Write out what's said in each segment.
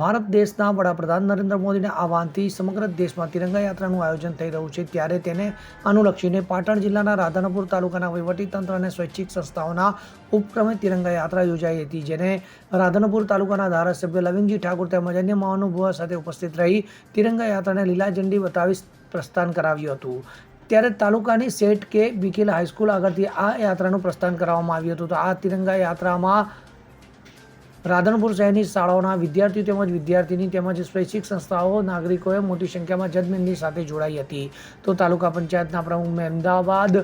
ભારત દેશના વડાપ્રધાન નરેન્દ્ર મોદીના આહવાનથી સમગ્ર દેશમાં તિરંગા યાત્રાનું આયોજન થઈ રહ્યું છે. ત્યારે તેને અનુલક્ષીને પાટણ જિલ્લાના રાધનપુર તાલુકાના વહીવટીતંત્ર અને સ્વૈચ્છિક સંસ્થાઓના ઉપક્રમે તિરંગા યાત્રા યોજાઈ હતી, જેને રાધનપુર તાલુકાના ધારાસભ્ય લવિંગજી ઠાકુર તેમજ અન્ય મહાનુભાવો સાથે ઉપસ્થિત રહી તિરંગા યાત્રાને લીલા ઝંડી બતાવી પ્રસ્થાન કરાવ્યું હતું. ત્યારે તાલુકાની સેટ કે બીકેલ હાઈસ્કૂલ આગળથી આ યાત્રાનું પ્રસ્થાન કરાવવામાં આવ્યું હતું. તો આ તિરંગા યાત્રામાં રાધનપુર શહેરની શાળાઓના વિદ્યાર્થીઓ તેમજ વિદ્યાર્થીની તેમજ સ્વૈચ્છિક સંસ્થાઓ નાગરિકોએ મોટી સંખ્યામાં જદમેનની સાથે જોડાઈ હતી. તો તાલુકા પંચાયતના પ્રમુખ મહેમદાબાદ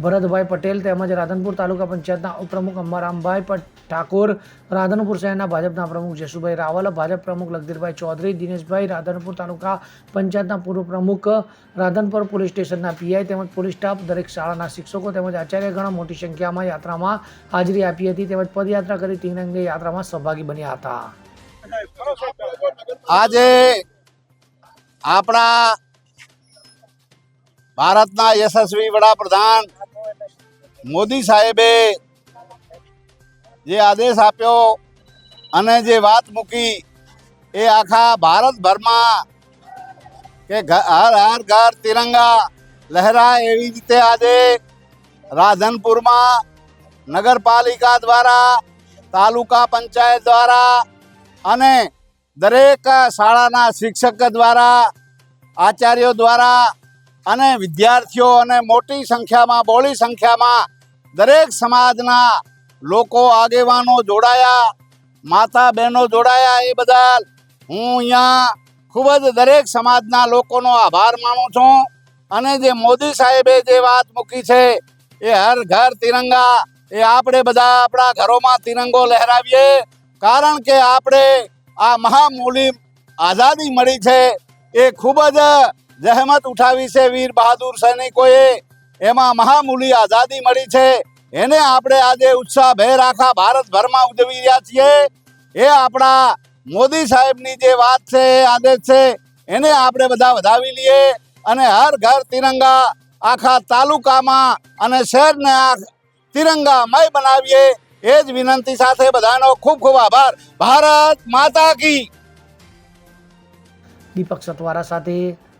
ભરતભાઈ પટેલ તેમજ રાધનપુર તાલુકા પંચાયતના ઉપપ્રમુખ અંબારામભાઈ ઠાકોર, રાધનપુર શહેરના ભાજપના પ્રમુખ જશુભાઈ રાવલ, ભાજપ પ્રમુખ લગધીરભાઈ ચૌધરી, દિનેશભાઈ રાધનપુર તાલુકા પંચાયતના પૂર્વ પ્રમુખ, રાધનપુર પોલીસ સ્ટેશનના પીઆઈ તેમજ પોલીસ સ્ટાફ, દરેક શાળાના શિક્ષકો તેમજ આચાર્યગણ મોટી સંખ્યામાં યાત્રામાં હાજરી આપી હતી તેમજ પદયાત્રા કરી તિરંગી યાત્રામાં સહભાગી બન્યા હતા. આજે આપણા ભારતના યશસ્વી વડાપ્રધાન મોદી સાહેબે જે આદેશ આપ્યો અને જે વાત મૂકી એ આખા ભારતભરમાં કે હર હર, ઘર, તિરંગા લહેરાય એવી રીતે આજે રાધનપુરમાં નગરપાલિકા દ્વારા, તાલુકા પંચાયત દ્વારા અને દરેક શાળાના શિક્ષક દ્વારા, આચાર્યો દ્વારા અને વિદ્યાર્થીઓ અને મોટી સંખ્યામાં બોળી સંખ્યામાં દરેક સમાજના લોકો, આગેવાનો જોડાયા, માતા બહેનો જોડાયા એ બદલ હું અહીંયા ખૂબ જ દરેક સમાજના લોકોનો આભાર માનું છું. અને જે મોદી સાહેબે જે વાત મૂકી છે, એ હર ઘર તિરંગા, એ આપણે બધા આપણા ઘરોમાં તિરંગો લહેરાવીએ. કારણ કે આપણે આ મહામૂલી આઝાદી મળી છે, એ ખૂબ જ જહેમત ઉઠાવી છે વીર બહાદુર સૈનિકોએ. એમાં મહામૂલી આઝાદી મળી છે. એને આપણે આજે ઉત્સાહભેર આખા ભારતભરમાં ઉજવી રહ્યા છીએ. એ આપણા મોદી સાહેબની જે વાત છે આદેશ છે. એને આપણે બધા વધાવી લઈએ અને હર ઘર તિરંગા આખા તાલુકામાં અને શહેરને આ તિરંગામય બનાવીએ. એ જ વિનંતી સાથે બધાનો ખૂબ ખૂબ આભાર. ભારત માતા કી. દીપક સતવારા સાથે